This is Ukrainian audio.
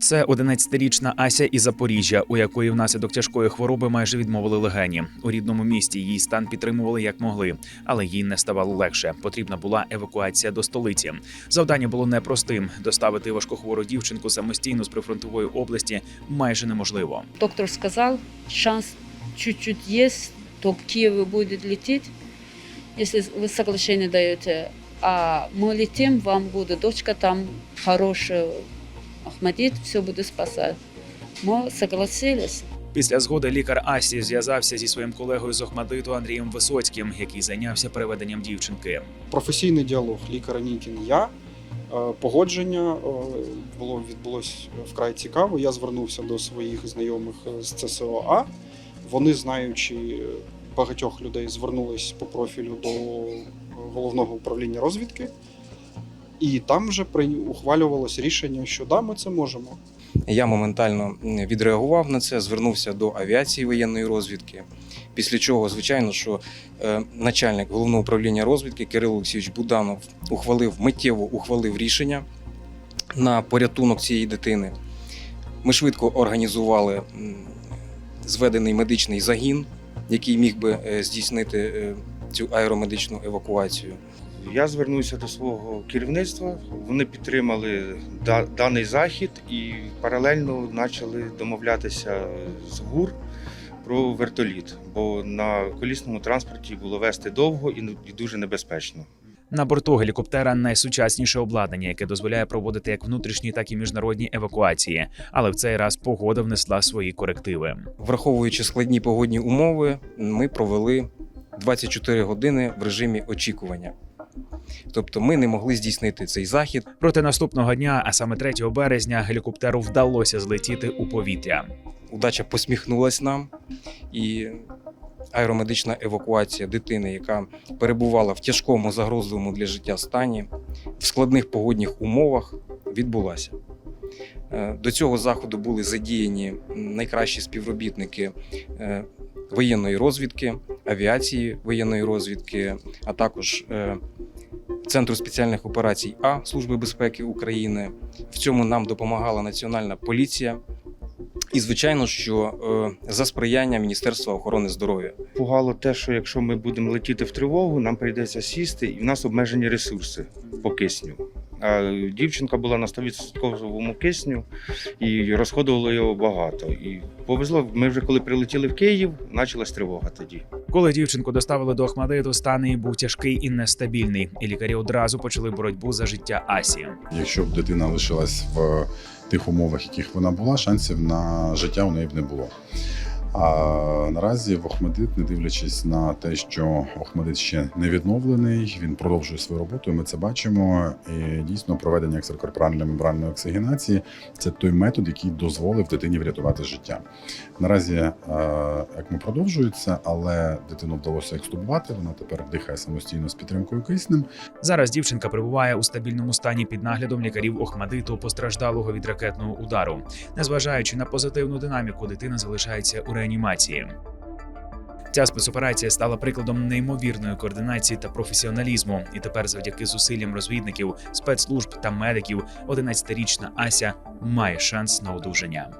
Це 11-річна Ася із Запоріжжя, у якої внаслідок тяжкої хвороби майже відмовили легені. У рідному місті її стан підтримували як могли, але їй не ставало легше. Потрібна була евакуація до столиці. Завдання було непростим. Доставити важкохвору дівчинку самостійно з прифронтової області майже неможливо. Доктор сказал, шанс чуть-чуть есть, то к Киеву будет лететь, если вы соглашение даете. А мы летим, вам будет дочка там хорошая, Ахмадит все будет спасать. Мы согласились. Після згоди лікар Асі зв'язався зі своїм колегою з Охмадиту Андрієм Висоцьким, який зайнявся переведенням дівчинки. професійний діалог лікар Нікін я. Е, Погодження е, було відбулось вкрай цікаво. Я звернувся до своїх знайомих з ЦСОА. Вони, знаючи багатьох людей, звернулись по профілю до головного управління розвідки, і там вже ухвалювалось рішення, що да, ми це можемо. Я моментально відреагував на це, звернувся до авіації воєнної розвідки. Після чого, звичайно, що е, начальник головного управління розвідки Кирило Олексійович Буданов ухвалив миттєво ухвалив рішення на порятунок цієї дитини. Ми швидко організували зведений медичний загін, який міг би е, здійснити е, цю аеромедичну евакуацію. Я звернувся до свого керівництва. Вони підтримали да- даний захід і паралельно почали домовлятися з ГУР про вертоліт, бо на колісному транспорті було вести довго і і дуже небезпечно. На борту гелікоптера найсучасніше обладнання, яке дозволяє проводити як внутрішні, так і міжнародні евакуації. Але в цей раз погода внесла свої корективи. Враховуючи складні погодні умови, ми провели 24 години в режимі очікування. Тобто ми не могли здійснити цей захід. Проте наступного дня, а саме 3 березня, гелікоптеру вдалося злетіти у повітря. Удача посміхнулась нам, і аеромедична евакуація дитини, яка перебувала в тяжкому загрозливому для життя стані, в складних погодних умовах, відбулася. Е, До цього заходу були задіяні найкращі співробітники е, воєнної розвідки, авіації воєнної розвідки, а також е, Центру спеціальних операцій А Служби безпеки України. В цьому нам допомагала Національна поліція. І, звичайно, що е, за сприяння Міністерства охорони здоров'я. Пугало те, що якщо ми будемо летіти в тривогу, нам прийдеться сісти, і в нас обмежені ресурси по кисню. А дівчинка була на 100% кисню і розходувало його багато. І повезло, ми вже коли прилетіли в Київ, почалась тривога тоді. Коли дівчинку доставили до Ахмадиту, стан її був тяжкий і нестабільний, і лікарі одразу почали боротьбу за життя Асі. Якщо б дитина лишилась в тих умовах, яких вона була, шансів на життя у неї б не було. А наразі в Охмадит, не дивлячись на те, що Охмадит ще не відновлений, він продовжує свою роботу. і Ми це бачимо. І дійсно проведення екстракорпоральної мембранної оксигенації це той метод, який дозволив дитині врятувати життя. Наразі ЕКМО продовжується, але дитину вдалося екстубувати. Вона тепер дихає самостійно з підтримкою киснем. Зараз дівчинка перебуває у стабільному стані під наглядом лікарів Охмадиту, постраждалого від ракетного удару. Незважаючи на позитивну динаміку, дитина залишається у реанімації. Ця спецоперація стала прикладом неймовірної координації та професіоналізму. І тепер, завдяки зусиллям розвідників, спецслужб та медиків, 11-річна Ася має шанс на одужання.